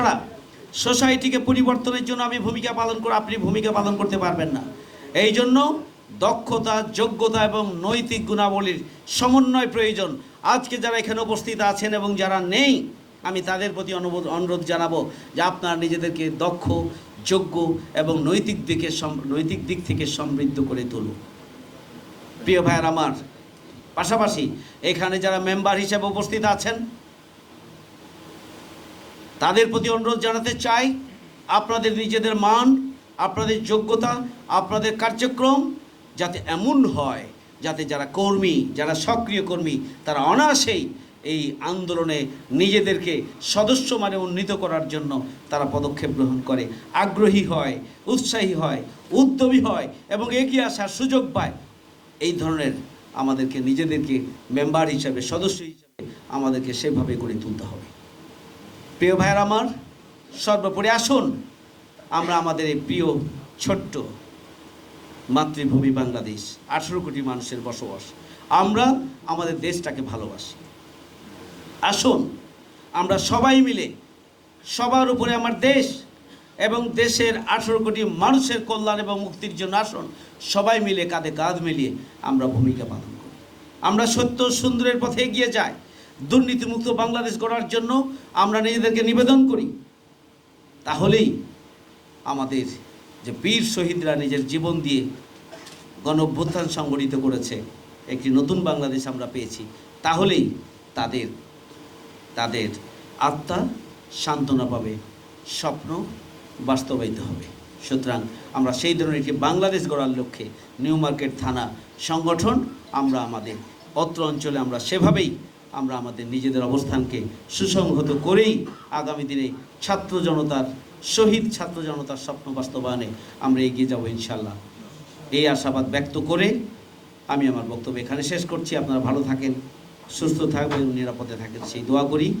ছাড়া সোসাইটিকে পরিবর্তনের জন্য আমি ভূমিকা পালন করে আপনি ভূমিকা পালন করতে পারবেন না। এই জন্য দক্ষতা, যোগ্যতা এবং নৈতিক গুণাবলীর সমন্বয় প্রয়োজন। আজকে যারা এখানে উপস্থিত আছেন এবং যারা নেই, আমি তাদের প্রতি অনুরোধ অনুরোধ জানাব যে আপনারা নিজেদেরকে দক্ষ, যোগ্য এবং নৈতিক দিকে নৈতিক দিক থেকে সমৃদ্ধ করে তুলুন। প্রিয় ভাইয়ের আমার, পাশাপাশি এখানে যারা মেম্বার হিসেবে উপস্থিত আছেন তাদের প্রতি অনুরোধ জানাতে চাই, আপনাদের নিজেদের মান, আপনাদের যোগ্যতা, আপনাদের কার্যক্রম যাতে এমন হয় যাতে যারা কর্মী, যারা সক্রিয় কর্মী, তারা অনায়াসেই এই আন্দোলনে নিজেদেরকে সদস্য মানে উন্নীত করার জন্য তারা পদক্ষেপ গ্রহণ করে। আগ্রহী হয়, উৎসাহী হয়, উদ্যমী হয় এবং এগিয়ে আসার সুযোগ পায়। এই ধরনের আমাদেরকে নিজেদেরকে মেম্বার হিসাবে, সদস্য হিসাবে আমাদেরকে সেভাবে গড়ে তুলতে হবে। প্রিয় ভাইয়ের আমার, সর্বোপরি আসুন, আমরা আমাদের এই প্রিয়, ছোট্ট মাতৃভূমি বাংলাদেশ, আঠেরো কোটি মানুষের বসবাস। আমরা আমাদের দেশটাকে ভালোবাসি। আসুন, আমরা সবাই মিলে, সবার উপরে আমার দেশ এবং দেশের আঠেরো কোটি মানুষের কল্যাণ এবং মুক্তির জন্য আসুন, সবাই মিলে কাঁধে কাঁধ মিলিয়ে আমরা ভূমিকা পালন করি। আমরা সত্য সুন্দরের পথে এগিয়ে যাই। দুর্নীতিমুক্ত বাংলাদেশ গড়ার জন্য আমরা নিজেদেরকে নিবেদন করি। তাহলেই আমাদের যে বীর শহীদরা নিজের জীবন দিয়ে গণ অভ্যুত্থান সংগঠিত করেছে, একটি নতুন বাংলাদেশ আমরা পেয়েছি, তাহলেই তাদের তাদের আত্মা সান্ত্বনা পাবে, স্বপ্ন বাস্তবায়িত হবে। সুতরাং আমরা সেই ধরনের একটি বাংলাদেশ গড়ার লক্ষ্যে নিউ মার্কেট থানা সংগঠন, আমরা আমাদের অত্র অঞ্চলে আমরা সেভাবেই আমরা আমাদের নিজেদের অবস্থানকে সুসংহত করেই আগামী দিনে ছাত্র জনতার শহীদ ছাত্র জনতার স্বপ্ন বাস্তবায়নে আমরা এগিয়ে যাব ইনশাল্লাহ এই আশাবাদ ব্যক্ত করে আমি আমার বক্তব্য এখানে শেষ করছি। আপনারা ভালো থাকেন, সুস্থ থাকবেন, নিরাপদে থাকেন, সেই দোয়া করি।